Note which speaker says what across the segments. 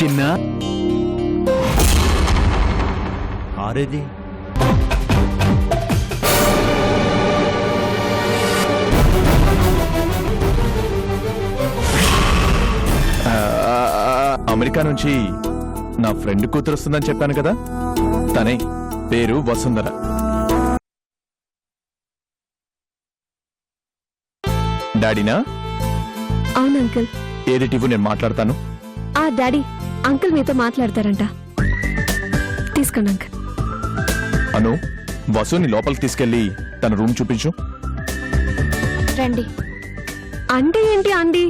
Speaker 1: చిన్న ఆరేది
Speaker 2: ఆ, అమెరికా నుంచి నా ఫ్రెండ్ కూతురు వస్తుందని చెప్పాను కదా? తనే పేరు వసుంధర. డాడీనా?
Speaker 3: అవును అంకుల్.
Speaker 2: ఏది టివ్వు నేను మాట్లాడతాను?
Speaker 3: ఆ డాడీ. అంకుల్ మీతో మాట్లాడతారంట. తీసుకోండి అంకుల్.
Speaker 2: అను వసుని లోపలికి తీసుకెళ్ళి తన రూమ్ చూపించు.
Speaker 3: రండి. అంటే ఏంటి అండి?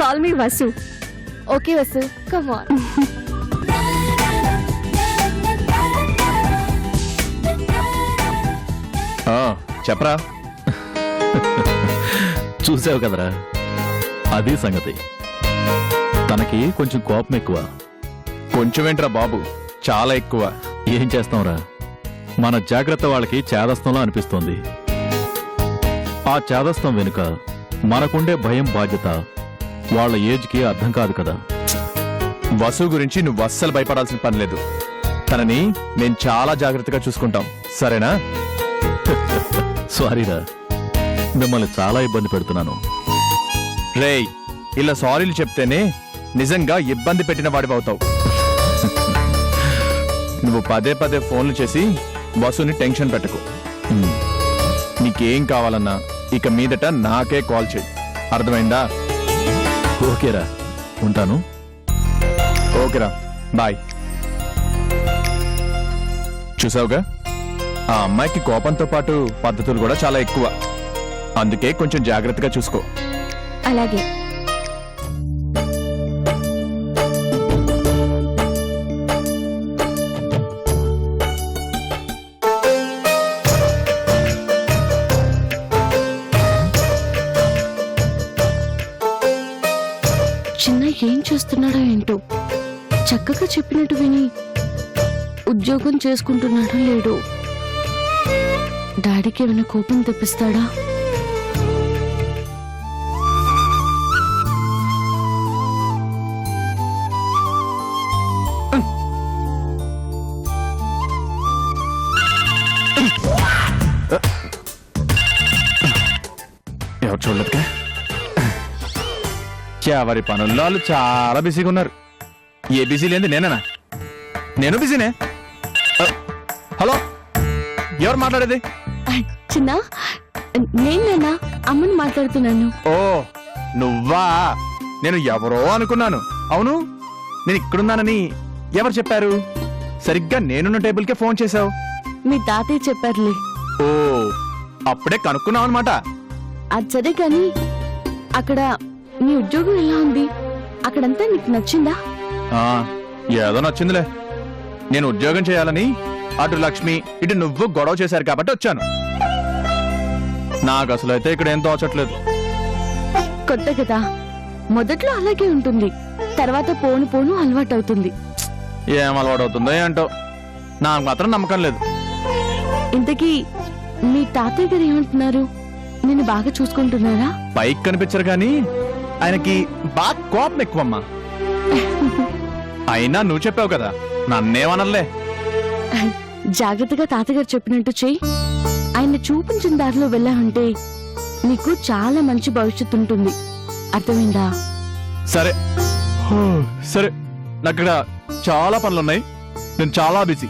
Speaker 3: Call me Vasu. Okay Vasu come on
Speaker 2: ఆ, చెప్పరా?
Speaker 1: చూసావు కదరా? అది సంగతి. తనకి కొంచెం కోపం ఎక్కువ.
Speaker 2: కొంచెమేంట్రా బాబు? చాలా ఎక్కువ.
Speaker 1: ఏం చేస్తాంరా? మన జాగ్రత్త వాళ్ళకి చేదస్తంలో అనిపిస్తోంది. ఆ చేదస్తం వెనుక మనకుండే భయం బాధ్యత. వాళ్ళ ఏజ్కి అర్థం కాదు కదా.
Speaker 2: వసు గురించి నువ్వు అస్సలు భయపడాల్సిన పని లేదు. తనని నేను చాలా జాగ్రత్తగా చూసుకుంటాం. సరేనా?
Speaker 1: సారీరా మిమ్మల్ని చాలా ఇబ్బంది పెడుతున్నాను.
Speaker 2: రేయ్ ఇలా సారీలు చెప్తేనే నిజంగా ఇబ్బంది పెట్టిన వాడివవుతావు నువ్వు పదే పదే ఫోన్లు చేసి బస్సుని టెన్షన్ పెట్టకు. నీకేం కావాలన్నా ఇక మీదట నాకే కాల్ చేయి. అర్థమైందా?
Speaker 1: ఓకేరా. ఉంటాను.
Speaker 2: ఓకేరా. బాయ్. చూసావుగా? ఆ అమ్మాయికి కోపంతో పాటు పద్ధతులు కూడా చాలా ఎక్కువ. అందుకే కొంచెం జాగ్రత్తగా చూసుకో.
Speaker 3: అలాగే.
Speaker 4: చేస్తున్నాడో ఏంటో? చక్కగా చెప్పినట్టు విని ఉద్యోగం చేసుకుంటున్నాడో లేడో? డాడీకి ఏమైనా కోపం తెప్పిస్తాడా?
Speaker 2: ఎవరి పనుల్లో వాళ్ళు చాలా బిజీగా ఉన్నారు ఏ బిజీ లేని నేనేనా? నేను బిజీనే? హలో ఎవరు మాట్లాడేది?
Speaker 4: చిన్న నేనేనా అమ్మని మాట్లాడుతున్నాను.
Speaker 2: ఓ నువ్వా? నేను ఎవరో అనుకున్నాను. అవును నేను ఇక్కడున్నానని ఎవరు చెప్పారు? సరిగ్గా నేనున్న టేబుల్కే ఫోన్ చేశావు.
Speaker 4: మీ తాతయ్య చెప్పారులే.
Speaker 2: ఓ అప్పుడే కనుక్కున్నావు అనమాట
Speaker 4: అది సరే కానీ అక్కడ నీ ఉద్యోగం ఎలా ఉంది? అక్కడంతా నీకు నచ్చిందా?
Speaker 2: ఏదో నచ్చిందిలే. నేను ఉద్యోగం చేయాలని అటు లక్ష్మి ఇటు నువ్వు గొడవ చేశారు కాబట్టి వచ్చాను. నాకు అసలు అయితే ఇక్కడ ఏం తోచట్లేదు.
Speaker 4: కొత్త కదా. మొదట్లో అలాగే ఉంటుంది. తర్వాత పోను పోను అలవాటవుతుంది.
Speaker 2: ఏం అలవాటు అవుతుందో ఏంటో నాకు మాత్రం నమ్మకం లేదు.
Speaker 4: ఇంతకీ మీ తాతయ్య గారు ఏమంటున్నారు? నిన్ను బాగా చూసుకుంటున్నారా?
Speaker 2: పైకి కనిపించరు కానీ ఆయనకి బాగా కోపం ఎక్కువమ్మా. అయినా నువ్వు చెప్పావు కదా నన్నేమనలే
Speaker 4: జాగ్రత్తగా తాతగారు చెప్పినట్టు చెయ్యి. ఆయన చూపించిన దారిలో వెళ్ళావంటే నీకు చాలా మంచి భవిష్యత్తు ఉంటుంది. అర్థమైందా?
Speaker 2: సరే. సరే. నాకు ఇక్కడ చాలా పనులున్నాయి. నేను చాలా బిజీ.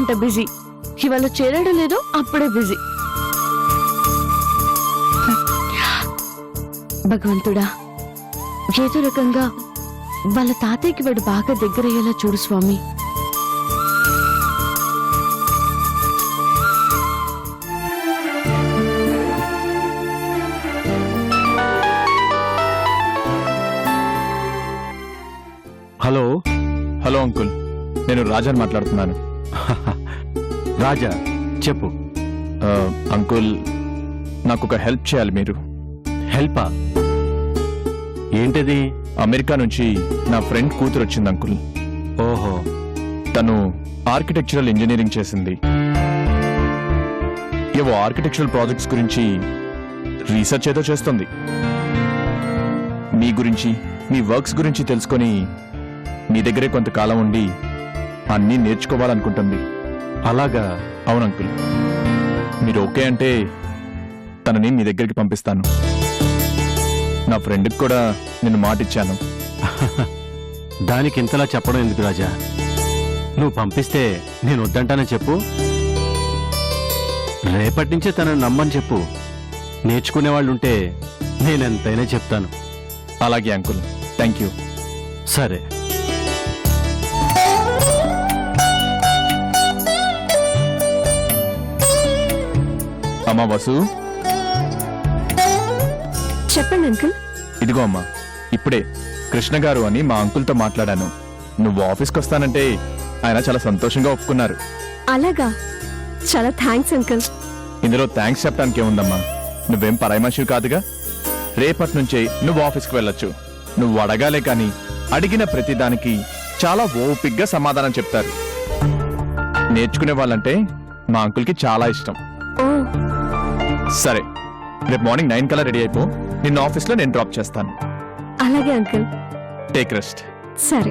Speaker 2: ఆ,
Speaker 4: బిజీ. ఇవాళ చేరడం లేదు అప్పుడే బిజీ. భగవంతుడా ఏదో రకంగా వాళ్ళ తాతయ్యకి వాడు బాగా దగ్గరయ్యేలా చూడు స్వామి.
Speaker 1: Hello
Speaker 2: hello uncle. నేను రాజన్ మాట్లాడుతున్నాను.
Speaker 1: రాజా చెప్పు.
Speaker 2: అంకుల్ నాకు ఒక హెల్ప్ చేయాలి మీరు.
Speaker 1: హెల్పా? ఏంటిది?
Speaker 2: అమెరికా నుంచి నా ఫ్రెండ్ కూతురు వచ్చింది అంకుల్.
Speaker 1: ఓహో.
Speaker 2: తను ఆర్కిటెక్చరల్ ఇంజనీరింగ్ చేసింది. ఏవో ఆర్కిటెక్చరల్ ప్రాజెక్ట్స్ గురించి రీసెర్చ్ ఏదో చేస్తుంది. మీ గురించి మీ వర్క్స్ గురించి తెలుసుకొని మీ దగ్గరే కొంతకాలం ఉండి అన్నీ నేర్చుకోవాలనుకుంటుంది.
Speaker 1: అలాగా?
Speaker 2: అవును అంకుల్. మీరు ఓకే అంటే తనని మీ దగ్గరికి పంపిస్తాను. నా ఫ్రెండ్కి కూడా నేను మాటిచ్చాను.
Speaker 5: దానికి ఇంతలా చెప్పడం ఎందుకు రాజా? నువ్వు పంపిస్తే నేను వద్దంటానని చెప్పు. రేపటి నుంచే తనని నమ్మని చెప్పు. నేర్చుకునే వాళ్ళు ఉంటే నేనెంతైనా చెప్తాను.
Speaker 2: అలాగే అంకుల్. Thank you.
Speaker 5: సరే.
Speaker 2: అమ్మా వసు.
Speaker 3: చెప్పండి అంకుల్.
Speaker 2: ఇదిగో అమ్మా ఇప్పుడే కృష్ణ గారు అని మా అంకుల్తో మాట్లాడాను. నువ్వు ఆఫీస్కి వస్తానంటే ఆయన చాలా సంతోషంగా ఒప్పుకున్నారు.
Speaker 3: అలాగా. చాలా థ్యాంక్స్ అంకుల్.
Speaker 2: ఇందులో థ్యాంక్స్ చెప్పడానికి ఏముందమ్మా నువ్వేం పరాయమనిషివి కాదుగా. రేపటి నుంచే నువ్వు ఆఫీస్కి వెళ్ళొచ్చు. నువ్వు అడగాలే కానీ అడిగిన ప్రతిదానికి చాలా ఓపిగ్గా సమాధానం చెప్తారు. నేర్చుకునే వాళ్ళంటే మా అంకుల్కి చాలా ఇష్టం. సరే రేపు మార్నింగ్ నైన్ కల్లా రెడీ అయిపో. నిన్న ఆఫీస్లో నేను డ్రాప్ చేస్తాను.
Speaker 3: అలాగే అంకుల్.
Speaker 2: Take rest.
Speaker 3: సరే.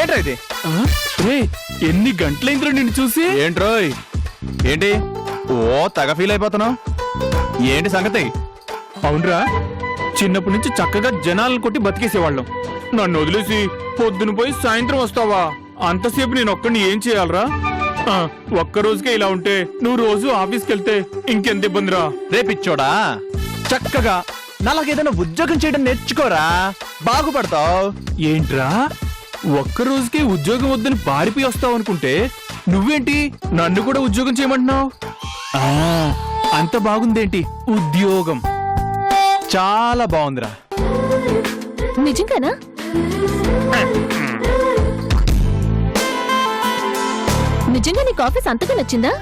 Speaker 2: ఏంట్రా ఇది?
Speaker 1: రే ఎన్ని గంటలైందిరా నిన్ను చూసి?
Speaker 2: ఏంట్రోయ్ ఏంటి? ఓ తగ ఫీల్ అయిపోతున్నావు? ఏంటి సంగతి?
Speaker 1: అవునరా చిన్నప్పటి నుంచి చక్కగా జనాలను కొట్టి బతికేసేవాళ్ళం. నన్ను వదిలేసి పొద్దున పోయి సాయంత్రం వస్తావా? అంతసేపు నేను ఒక్కడిని ఏం చేయాలరా? ఆ, ఒక్క రోజుకే ఇలా ఉంటే నువ్వు రోజు ఆఫీస్కి వెళ్తే ఇంకెంత ఇబ్బందిరా?
Speaker 2: రేపిచ్చోడా చక్కగా నాలాగేదైనా ఉద్యోగం చేయడం నేర్చుకోరా? బాగుపడతావు?
Speaker 1: ఏంట్రా? ఒక్క రోజుకే ఉద్యోగం వద్దని పారిపోయి వస్తావు అనుకుంటే నువ్వేంటి? నన్ను కూడా ఉద్యోగం చేయమంటున్నావు? అంత బాగుందేంటి? ఉద్యోగం.
Speaker 2: చాలా బాగుందిరా.
Speaker 3: నిజంగానా? నిజంగా నీకు ఆఫీస్ అంతగా నచ్చిందా?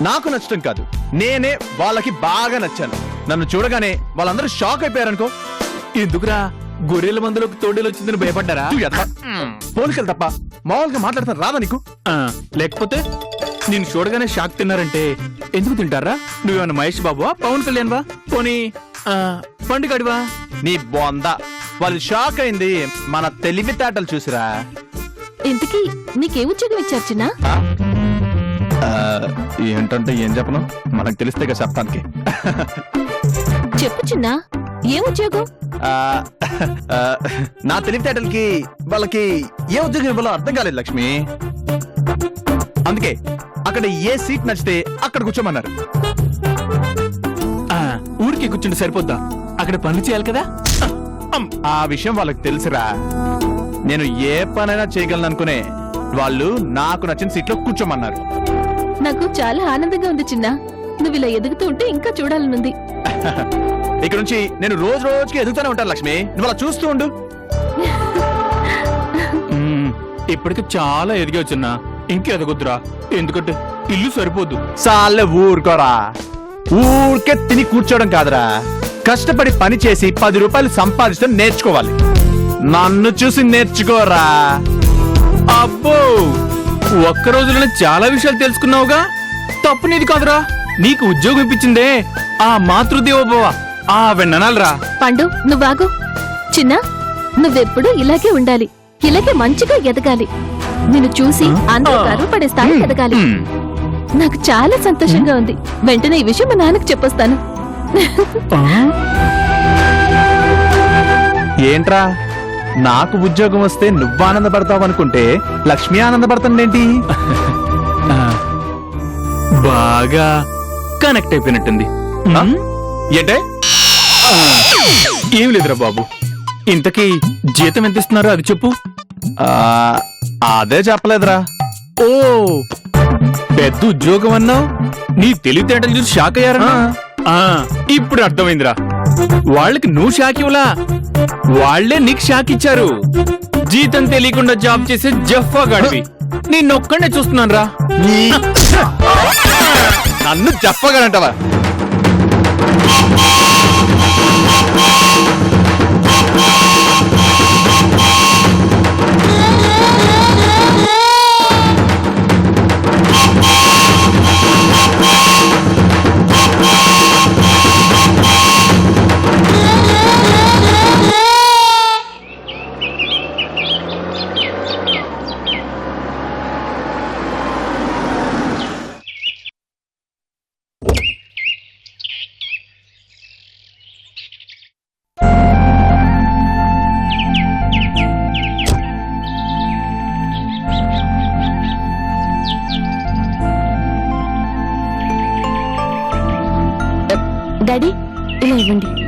Speaker 2: నాకు నచ్చడం కాదు. నేనే వాళ్ళకి బాగా నచ్చాను. నన్ను చూడగానే వాళ్ళందరూ షాక్ అయిపోయారనుకో.
Speaker 1: ఎందుకురా? గొర్రెల మందులోకి తోడేలు వచ్చిందని భయపడ్డారా?
Speaker 2: పోలికలు తప్ప మామూలుగా మాట్లాడతాను రాదా నీకు?
Speaker 1: ఆ, లేకపోతే నేను చూడగానే షాక్ తిన్నారంటే ఎందుకు తింటారా? నువ్వేమన్నా మహేష్ బాబువా? పవన్ కళ్యాణ్ వా? పోనీ ఆ, పండుగడివా
Speaker 2: నీ బొంద. వాళ్ళు షాక్ అయింది. మన తెలివితేటలు చూసిరా.
Speaker 3: ఇంతకీ నీకే ఉద్యోగం ఇచ్చారు చిన్న?
Speaker 2: ఏంటంటే ఏం చెప్పను? మనకు తెలిస్తే కదా చెప్తానికి
Speaker 3: చెప్పు చిన్న. ఏ ఉద్యోగం?
Speaker 2: నా తెలివితేటలకి వాళ్ళకి ఏ ఉద్యోగం ఇవ్వాలో అర్థం కాలేదు లక్ష్మి. అందుకే అక్కడ ఏ సీట్ నచ్చితే అక్కడ కూర్చోమన్నారు.
Speaker 1: ఆ, ఊరికే కూర్చుంటే సరిపోద్దా? అక్కడ పనులు చేయాలి కదా?
Speaker 2: ఆ విషయం వాళ్ళకి తెలుసురా. నేను ఏ పనైనా చేయగలను అనుకునే వాళ్ళు నాకు నచ్చిన సీట్లో కూర్చోమన్నారు.
Speaker 3: నాకు చాలా ఆనందంగా ఉంది చిన్న. నువ్వు ఇలా ఎదుగుతూ ఉంటే ఇంకా చూడాలనుంది.
Speaker 2: ఇక్కడ నుంచి నేను రోజు రోజుకి ఎదుగుతూనే ఉంటాను లక్ష్మి. నువ్వు అలా చూస్తూ ఉండు.
Speaker 1: మ్మ్, ఇప్పటికి చాలా ఎదిగొచ్చున్నా ఇంకెదగొద్దురా ఎందుకంటే ఇల్లు సరిపోదు.
Speaker 2: సాలే ఊరుకోరా. ఊరికే తిని కూర్చోవడం కాదురా. కష్టపడి పని చేసి పది రూపాయలు సంపాదిస్తూ నేర్చుకోవాలి. నన్ను చూసి నేర్చుకోరా.
Speaker 1: అబ్బో! ఒక్క రోజులోనే చాలా విషయాలు తెలుసుకున్నావుగా? తప్పు నీది కాదురా. నీకు ఉద్యోగం ఇప్పించిందే ఆ మాతృదేవోభవ. ఆ వెన్ననాలరా.
Speaker 3: పండు నువ్వాగు చిన్న నువ్వెప్పుడు ఇలాగే ఉండాలి. ఇలాగే మంచిగా ఎదగాలి. నిన్ను చూసి అందరూ గర్వపడే స్థాయి ఎదగాలి. నాకు చాలా సంతోషంగా ఉంది. వెంటనే ఈ విషయం మా నాన్నకు చెప్పొస్తాను.
Speaker 2: ఏంట్రా? నాకు ఉద్యోగం వస్తే నువ్వు ఆనందపడతావు అనుకుంటే లక్ష్మి ఆనందపడుతుందేంటి?
Speaker 1: బాగా కనెక్ట్ అయిపోయినట్టుంది?
Speaker 2: ఏంటే?
Speaker 1: ఏం లేదురా బాబు. ఇంతకీ జీతం ఎంత ఇస్తున్నారో అది చెప్పు.
Speaker 2: ఆ, అదే చెప్పలేదురా.
Speaker 1: ఓ
Speaker 6: పెద్ద ఉద్యోగం అన్నావు? నీ తెలివితేటలు చూసి షాక్ అయ్యారన్నా? ఆ, ఇప్పుడు అర్థమైందిరా. వాళ్ళకి నువ్వు షాక్ ఇవ్వలా? వాళ్ళే నీకు షాక్ ఇచ్చారు. జీతం తెలియకుండా జాబ్ చేసే జఫా గడివి. నిన్నొక్కడే చూస్తున్నాను రా
Speaker 2: నన్ను
Speaker 4: డాడీ ఇలా ఇవ్వండి.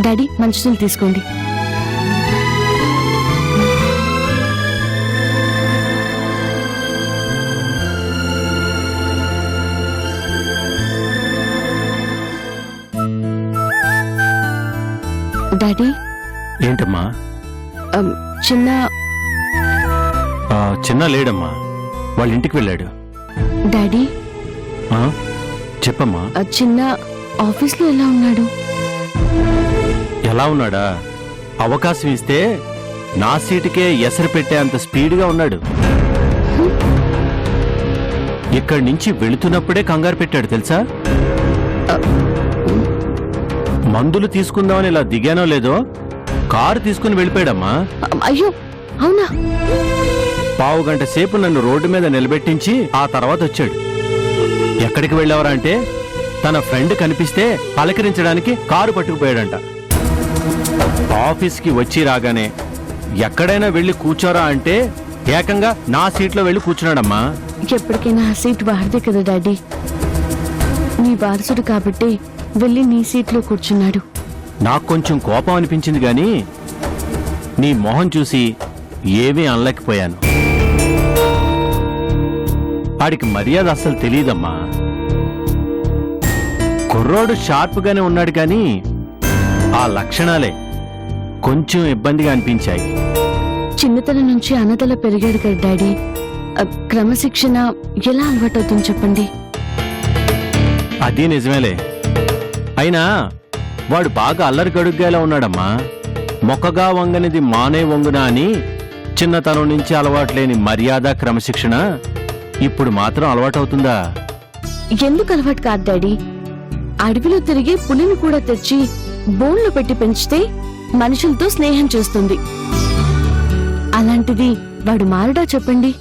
Speaker 4: డాడీ మంచినీళ్ళు తీసుకోండి. డాడీ?
Speaker 5: ఏంటమ్మా?
Speaker 4: అమ్, చిన్న
Speaker 5: ఆ, చిన్న లేడమ్మా. వాళ్ళ ఇంటికి వెళ్ళాడు.
Speaker 4: డాడీ?
Speaker 5: ఆ? చెప్పమ్మా.
Speaker 4: ఆ చిన్న ఆఫీస్లో ఎలా ఉన్నాడు?
Speaker 5: ఎలా ఉన్నాడా? అవకాశం ఇస్తే నా సీటుకే ఎసరు పెట్టే అంత స్పీడ్గా ఉన్నాడు. ఇక్కడి నుంచి వెళుతున్నప్పుడే కంగారు పెట్టాడు తెలుసా? మందులు తీసుకుందామని ఇలా దిగానో లేదో కారు తీసుకుని వెళ్ళిపోయాడమ్మా.
Speaker 4: అయ్యో అవునా?
Speaker 5: పావు గంట సేపు నన్ను రోడ్డు మీద నిలబెట్టించి ఆ తర్వాత వచ్చాడు. ఎక్కడికి వెళ్ళావరా అంటే తన ఫ్రెండ్ కనిపిస్తే పలకరించడానికి కారు పట్టుకుపోయాడంట. ఆఫీస్కి వచ్చి రాగానే ఎక్కడైనా వెళ్ళి కూర్చోరా అంటే ఏకంగా నా సీట్లో వెళ్ళి కూర్చున్నాడమ్మా.
Speaker 4: ఎప్పటికైనా ఆ సీట్ వాడిదే కదా డాడీ. నీ వారసుడు కాబట్టి వెళ్ళి నీ సీట్లో కూర్చున్నాడు.
Speaker 5: నాకు కొంచెం కోపం అనిపించింది గాని నీ మొహం చూసి ఏమీ అనలేకపోయాను. వాడికి మర్యాద అస్సలు తెలియదమ్మా. కుర్రోడు షార్ప్గానే ఉన్నాడు కానీ ఆ లక్షణాలే. కొంచెం ఇబ్బందిగా అనిపించాయి.
Speaker 4: చిన్నతనం నుంచి అన్నదల పెరిగాడు కదా డాడీ. క్రమశిక్షణ ఎలా అలవాటవుతుంది చెప్పండి?
Speaker 5: అది నిజమేలే. అయినా వాడు బాగా అల్లరి గడుగ్గాలా ఉన్నాడమ్మా. మొక్కగా వంగనిది మానే వంగునా అని చిన్నతనం నుంచి అలవాట్లేని మర్యాద క్రమశిక్షణ ఇప్పుడు మాత్రం అలవాటవుతుందా?
Speaker 4: ఎందుకు అలవాటు కాదు డాడీ? అడవిలో తిరిగి పులిని కూడా తెచ్చి బోన్లో పెట్టి పెంచితే మనుషులతో స్నేహం చేస్తుంది. అలాంటిది వాడు మారడా చెప్పండి?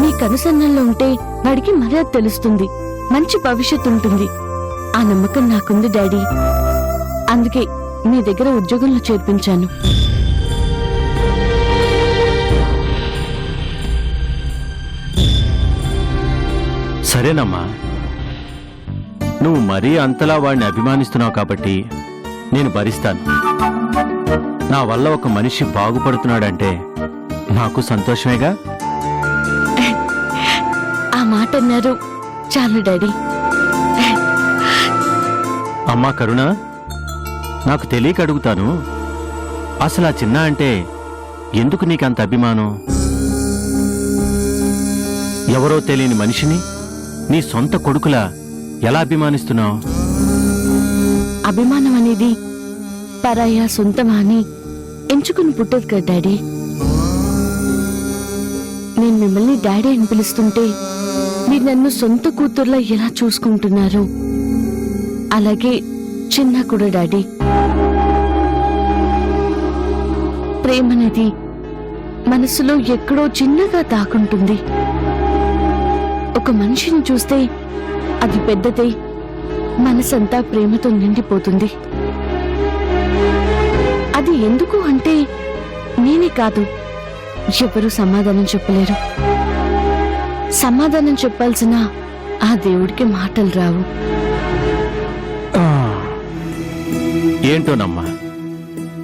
Speaker 4: మీ కనుసన్నంలో ఉంటే వాడికి మర్యాద తెలుస్తుంది. మంచి భవిష్యత్తు ఉంటుంది. ఆ నమ్మకం నాకుంది డాడీ. అందుకే మీ దగ్గర ఉద్యోగంలో చేర్పించాను.
Speaker 5: సరేనమ్మా. నువ్వు మరీ అంతలా వాడిని అభిమానిస్తున్నావు కాబట్టి నేను భరిస్తాను. నా వల్ల ఒక మనిషి బాగుపడుతున్నాడంటే నాకు సంతోషమేగా?
Speaker 4: ఆ మాట అన్నారు. చాలు డాడీ.
Speaker 5: అమ్మా కరుణ నాకు తెలియక అడుగుతాను. అసలు ఆ చిన్న అంటే ఎందుకు నీకంత అభిమానం? ఎవరో తెలియని మనిషిని నీ సొంత కొడుకులా ఎలా అభిమానిస్తున్నావు?
Speaker 4: అభిమానం అనేది పరాయ సొంతమా అని ఎంచుకుని పుట్టదు కదా డాడీ. నేను మిమ్మల్ని డాడీ అని పిలుస్తుంటే మీరు నన్ను సొంత కూతుర్లా ఎలా చూసుకుంటున్నారు? అలాగే చిన్న కూడా డాడీ. ప్రేమ అనేది మనసులో ఎక్కడో చిన్నగా దాకుంటుంది ఒక మనిషిని చూస్తే అది పెద్దదై. మనసంతా ప్రేమతో నిండిపోతుంది. అది ఎందుకు అంటే నేనే కాదు. ఎవరు సమాధానం చెప్పలేరు. సమాధానం చెప్పాల్సిన ఆ దేవుడికి మాటలు రావు.
Speaker 5: ఏంటోనమ్మా?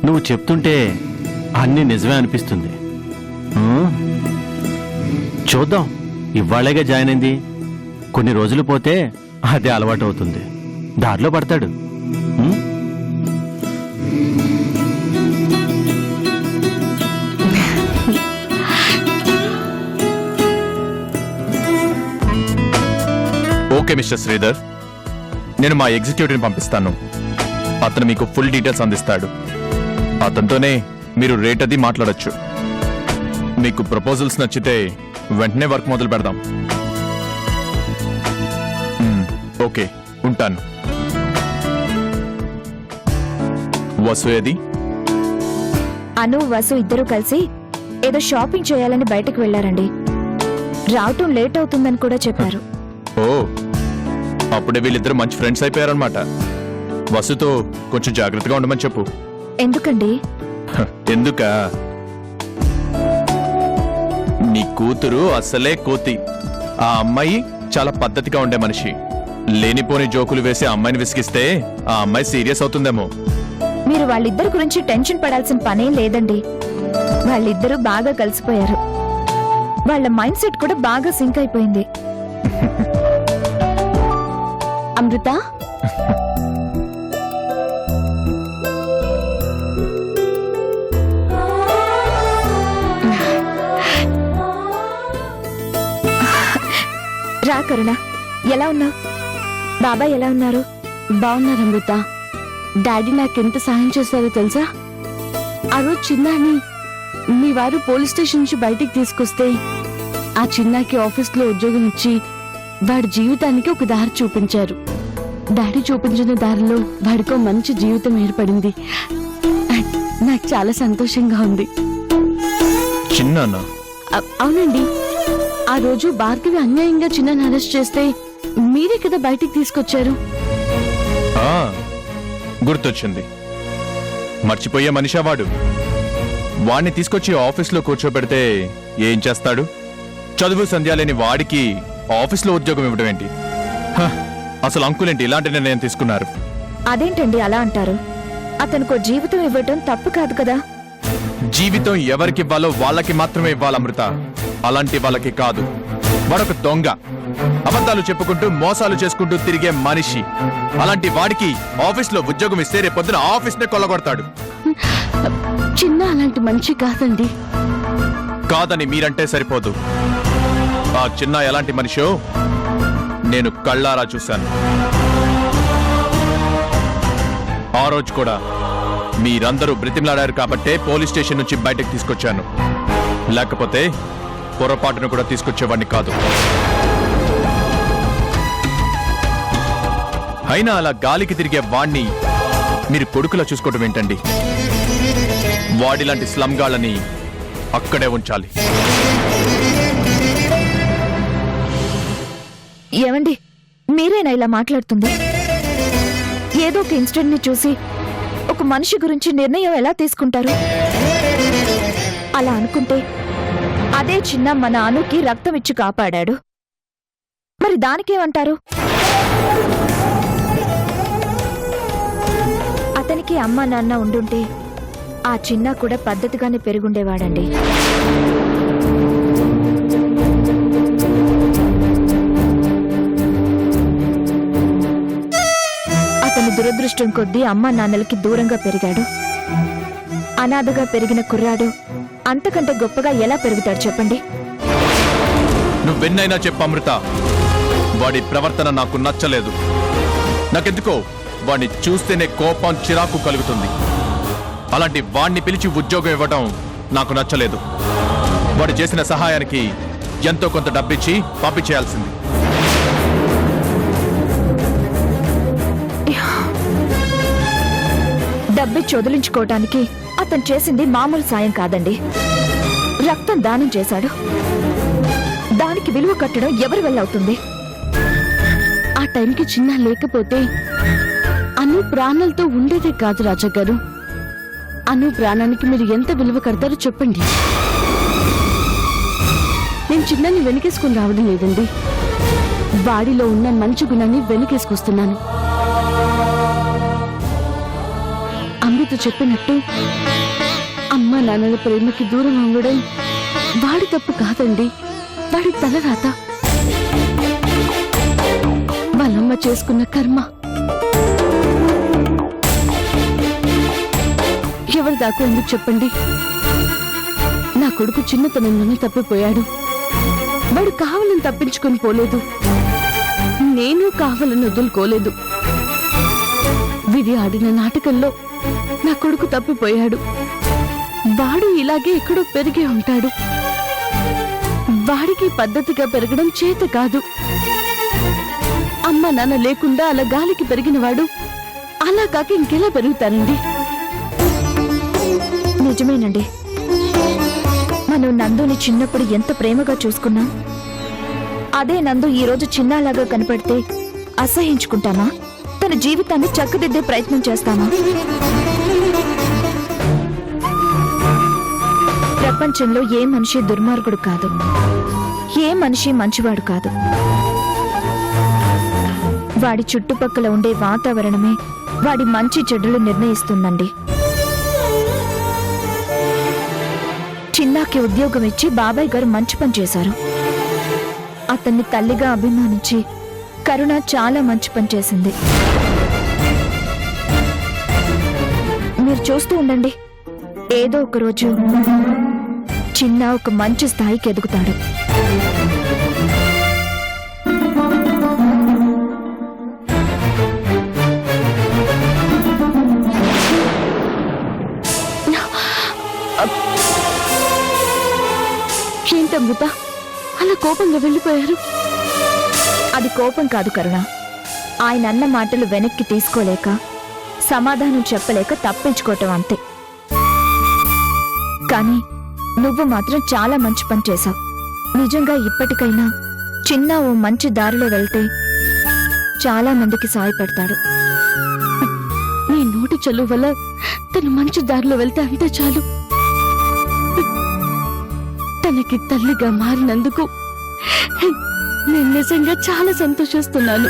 Speaker 5: నువ్వు చెప్తుంటే అన్ని నిజమే అనిపిస్తుంది. చూద్దాం. ఇవాళేగా జాయిన్ అయింది. కొన్ని రోజులు పోతే అదే అలవాటు అవుతుంది దారిలో పడతాడు.
Speaker 2: Okay mister Sridhar. నేను మా ఎగ్జిక్యూటివ్ని పంపిస్తాను. అతను మీకు ఫుల్ డీటెయిల్స్ అందిస్తాడు. అతనితోనే మీరు రేట్ అది మాట్లాడొచ్చు. మీకు ప్రపోజల్స్ నచ్చితే వెంటనే వర్క్ మొదలు పెడదాం. మ్మ్, ఓకే ఉంటాను. వసు ఏది?
Speaker 7: అను వసు ఇద్దరు కలిసి ఏదో షాపింగ్ చేయాలని బయటకు వెళ్ళారండి రావటం లేట్ అవుతుందని కూడా చెప్పారు.
Speaker 2: ఓ అప్పుడే వీళ్ళిద్దరు మంచి ఫ్రెండ్స్ అయిపోయారనమాట వసుతో కొంచెం జాగ్రత్తగా ఉండమని చెప్పు.
Speaker 7: ఎందుకండి?
Speaker 2: ఎందుకా? నీ కూతురు అసలే కోతి. ఆ అమ్మాయి చాలా పద్ధతిగా ఉండే మనిషి. లేనిపోని జోకులు వేసి అమ్మాయిని విసిగిస్తే ఆ అమ్మాయి సీరియస్ అవుతుందేమో.
Speaker 7: మీరు వాళ్ళిద్దరి గురించి టెన్షన్ పడాల్సిన పనేం లేదండి. వాళ్ళిద్దరూ బాగా కలిసిపోయారు. వాళ్ళ మైండ్ సెట్ కూడా బాగా సింక్ అయిపోయింది.
Speaker 4: అమృత?
Speaker 7: రా కరుణ. ఎలా ఉన్నావు? బాబాయ్ ఎలా ఉన్నారు?
Speaker 4: బాగున్నారు అమృత. డాడీ నాకెంత సహాయం చేశారో తెలుసా? ఆ రోజు చిన్నాని మీ వారు పోలీస్ స్టేషన్ నుంచి బయటికి తీసుకొస్తే ఆ చిన్నాకి ఆఫీస్లో ఉద్యోగం ఇచ్చి వాడి జీవితానికి ఒక దారి చూపించారు. డాడీ చూపించిన దారిలో వాడికో మంచి జీవితం ఏర్పడింది. నాకు చాలా సంతోషంగా ఉంది.
Speaker 2: చిన్నానా?
Speaker 4: అ- అవునండి. ఆ రోజు భార్గవి అన్యాయంగా చిన్న అరెస్ట్ చేస్తే మీరే కదా బయటికి తీసుకొచ్చారు.
Speaker 2: ఆ, గుర్తొచ్చింది. మర్చిపోయే మనిషా వాడు. వాణ్ణి తీసుకొచ్చి ఆఫీస్లో కూర్చోబెడితే ఏం చేస్తాడు? చదువు సంధ్య లేని వాడికి ఆఫీస్లో ఉద్యోగం ఇవ్వడం ఏంటి? హ, అసలు అంకులేంటి ఇలాంటి నిర్ణయం తీసుకున్నారు?
Speaker 7: అదేంటండి అలా అంటారు? అతనికో జీవితం ఇవ్వటం తప్పు కాదు కదా?
Speaker 2: జీవితం ఎవరికి ఇవ్వాలో వాళ్ళకి మాత్రమే ఇవ్వాలి అమృత. అలాంటి వాళ్ళకి కాదు. వాడొక దొంగ. అబద్ధాలు చెప్పుకుంటూ మోసాలు చేసుకుంటూ తిరిగే మనిషి. అలాంటి వాడికి ఆఫీస్లో ఉద్యోగం ఇస్తే రేపొద్దున ఆఫీస్ నే కొల్లగొడతాడు.
Speaker 4: చిన్న అలాంటి మనిషి కాదండి.
Speaker 2: కాదని మీరంటే సరిపోదు. ఆ చిన్న ఎలాంటి మనిషో నేను కళ్ళారా చూశాను. ఆ రోజు కూడా మీరందరూ బ్రతిమలాడారు కాబట్టే పోలీస్ స్టేషన్ నుంచి బయటకు తీసుకొచ్చాను. లేకపోతే పొరపాటును కూడా తీసుకొచ్చేవాడిని కాదు. అయినా అలా గాలికి తిరిగే వాణ్ణి మీరు కొడుకులా చూసుకోవడం ఏంటండి? వాడిలాంటి స్లంగాళ్ళని అక్కడే ఉంచాలి.
Speaker 7: ఏమండి మీరేనా ఇలా మాట్లాడుతుంది? ఏదో ఒక ఇన్సిడెంట్ని చూసి ఒక మనిషి గురించి నిర్ణయం ఎలా తీసుకుంటారు? అలా అనుకుంటే అదే చిన్న మన అనుకి రక్తం ఇచ్చి కాపాడాడు. మరి దానికేమంటారు? అతనికి అమ్మ నాన్న ఉండుంటే ఆ చిన్న కూడా పద్ధతిగానే పెరుగుండేవాడండి. అతని దురదృష్టం కొద్దీ అమ్మా నాన్నలకి దూరంగా పెరిగాడు. అనాథగా పెరిగిన కుర్రాడు అంతకంటే గొప్పగా ఎలా పెరుగుతాడు చెప్పండి?
Speaker 2: నువ్వెన్నైనా చెప్పు అమృత. వాడి ప్రవర్తన నాకు నచ్చలేదు. నాకెందుకో వాణ్ణి చూస్తేనే కోపం చిరాకు కలుగుతుంది. అలాంటి వాణ్ణి పిలిచి ఉద్యోగం ఇవ్వడం నాకు నచ్చలేదు. వాడు చేసిన సహాయానికి ఎంతో కొంత డబ్బిచ్చి పంపించేయాల్సింది.
Speaker 7: డబ్బిచ్చి వదిలించుకోవటానికి అతను చేసింది మామూలు సాయం కాదండి. రక్తం దానం చేశాడు. దానికి విలువ కట్టడం ఎవరి వల్ల అవుతుంది?
Speaker 4: ఆ టైంకి చిన్న లేకపోతే అను ప్రాణాలతో ఉండేదే కాదు రాజా గారు అను ప్రాణానికి మీరు ఎంత విలువ కడతారో చెప్పండి. నేను చిన్నని వెనకేసుకుని రావడం లేదండి. వాడిలో ఉన్న మంచి గుణాన్ని వెనకేసుకొస్తున్నాను. అమృత చెప్పినట్టు అమ్మ నాన్నల ప్రేమకి దూరం అవ్వడం వాడి తప్పు కాదండి వాడి తలరాత వాళ్ళమ్మ చేసుకున్న కర్మ. ఎవరి దాకా ఎందుకు చెప్పండి? నా కొడుకు చిన్నతనంలోనే తప్పిపోయాడు. వాడు కావాలని తప్పించుకొని పోలేదు. నేను కావాలని వదులుకోలేదు. విధి ఆడిన నాటకంలో నా కొడుకు తప్పిపోయాడు. వాడు ఇలాగే ఎక్కడో పెరిగి ఉంటాడు. వాడికి పద్ధతిగా పెరగడం చేత కాదు. అమ్మ నాన్న లేకుండా అలా గాలికి పెరిగినవాడు అలా కాక ఇంకెలా పెరుగుతానండి
Speaker 7: నిజమేనండి. మనం నందుని చిన్నప్పుడు ఎంత ప్రేమగా చూసుకున్నాం అదే నందు ఈ రోజు చిన్నలాగా కనపడితే అసహించుకుంటామా? తన జీవితాన్ని చక్కదిద్దే ప్రయత్నం చేస్తామా? ప్రపంచంలో ఏ మనిషి దుర్మార్గుడు కాదు. ఏ మనిషి మంచివాడు కాదు. వాడి చుట్టుపక్కల ఉండే వాతావరణమే వాడి మంచి చెడులు నిర్ణయిస్తుందండి. చిన్నాకి ఉద్యోగం ఇచ్చి బాబాయ్ గారు మంచి పని చేశారు. అతన్ని తల్లిగా అభిమానించి కరుణ చాలా మంచి పని చేసింది. మీరు చూస్తూ ఉండండి. ఏదో ఒక రోజు చిన్న ఒక మంచి స్థాయికి ఎదుగుతాడు.
Speaker 4: ఏంటమృత అలా కోపంగా వెళ్ళిపోయారు?
Speaker 7: అది కోపం కాదు కరుణ. ఆయన అన్న మాటలు వెనక్కి తీసుకోలేక సమాధానం చెప్పలేక తప్పించుకోవటం అంతే. కానీ నువ్వు మాత్రం చాలా మంచి పని చేశావు. నిజంగా ఇప్పటికైనా చిన్న ఓ మంచి దారిలో వెళ్తే చాలా మందికి సాయపడతాడు
Speaker 4: నీ నోటి చలువ వల్ల తను మంచి దారిలో వెళ్తే అంతే చాలు. తనకి తల్లిగా మారినందుకు నేను నిజంగా చాలా సంతోషిస్తున్నాను.